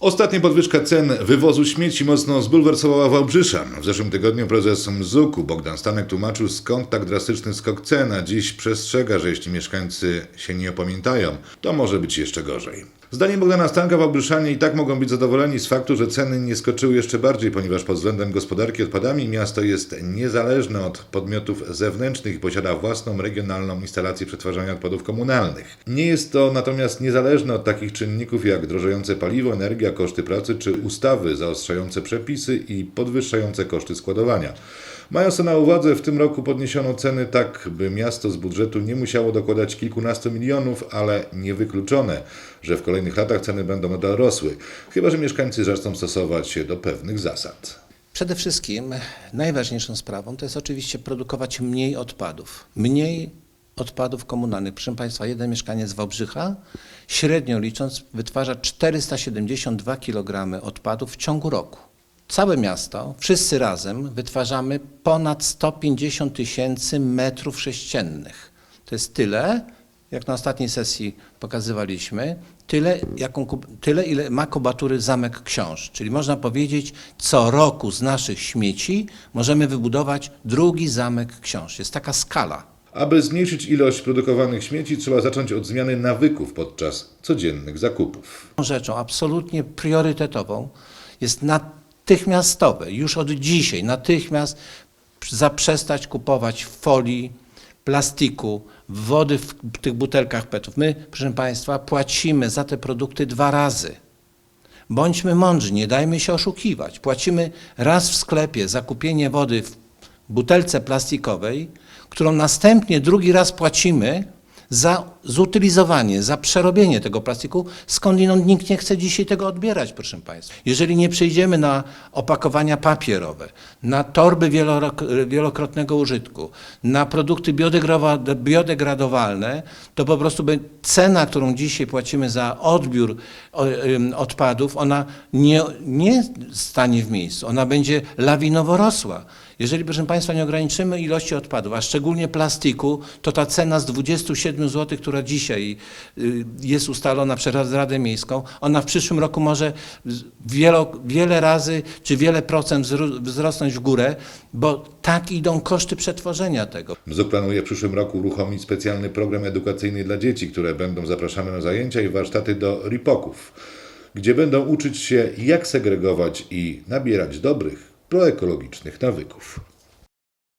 Ostatnia podwyżka cen wywozu śmieci mocno zbulwersowała Wałbrzysza. W zeszłym tygodniu prezes Mzuku Bogdan Stanek tłumaczył skąd tak drastyczny skok cen, a dziś przestrzega, że jeśli mieszkańcy się nie opamiętają, to może być jeszcze gorzej. Zdaniem Bogdana Stanka Wałbrzyszanie i tak mogą być zadowoleni z faktu, że ceny nie skoczyły jeszcze bardziej, ponieważ pod względem gospodarki odpadami miasto jest niezależne od podmiotów zewnętrznych i posiada własną regionalną instalację przetwarzania odpadów komunalnych. Nie jest to natomiast niezależne od takich czynników jak drożejące paliwo, energia, koszty pracy czy ustawy zaostrzające przepisy i podwyższające koszty składowania. Mając to na uwadze, w tym roku podniesiono ceny tak, by miasto z budżetu nie musiało dokładać kilkunastu milionów, ale niewykluczone, że w kolejnych latach ceny będą nadal rosły, chyba że mieszkańcy zaczną stosować się do pewnych zasad. Przede wszystkim najważniejszą sprawą to jest oczywiście produkować mniej odpadów. Mniej odpadów komunalnych. Proszę Państwa, jeden mieszkaniec Wałbrzycha średnio licząc wytwarza 472 kg odpadów w ciągu roku. Całe miasto, wszyscy razem wytwarzamy ponad 150 tysięcy metrów sześciennych. To jest tyle, jak na ostatniej sesji pokazywaliśmy, tyle, jaką, tyle ile ma kubatury Zamek Książ. Czyli można powiedzieć, co roku z naszych śmieci możemy wybudować drugi Zamek Książ. Jest taka skala. Aby zmniejszyć ilość produkowanych śmieci, trzeba zacząć od zmiany nawyków podczas codziennych zakupów. Rzeczą absolutnie priorytetową jest natychmiastowe, już od dzisiaj, natychmiast zaprzestać kupować folii, plastiku, wody w tych butelkach PET-ów. My, proszę Państwa, płacimy za te produkty dwa razy. Bądźmy mądrzy, nie dajmy się oszukiwać. Płacimy raz w sklepie za kupienie wody w butelce plastikowej, którą następnie drugi raz płacimy za zutylizowanie, za przerobienie tego plastiku, skądinąd nikt nie chce dzisiaj tego odbierać, proszę Państwa. Jeżeli nie przejdziemy na opakowania papierowe, na torby wielokrotnego użytku, na produkty biodegra- biodegradowalne, to po prostu cena, którą dzisiaj płacimy za odbiór odpadów, ona nie, nie stanie w miejscu, ona będzie lawinowo rosła. Jeżeli, proszę Państwa, nie ograniczymy ilości odpadów, a szczególnie plastiku, to ta cena z 27 zł, która dzisiaj y, jest ustalona przez Radę Miejską, ona w przyszłym roku może wielo, wiele razy czy wiele procent wzrosnąć w górę, bo tak idą koszty przetworzenia tego. Mzuk planuje w przyszłym roku uruchomić specjalny program edukacyjny dla dzieci, które będą zapraszane na zajęcia i warsztaty do ripoków, gdzie będą uczyć się jak segregować i nabierać dobrych, proekologicznych nawyków.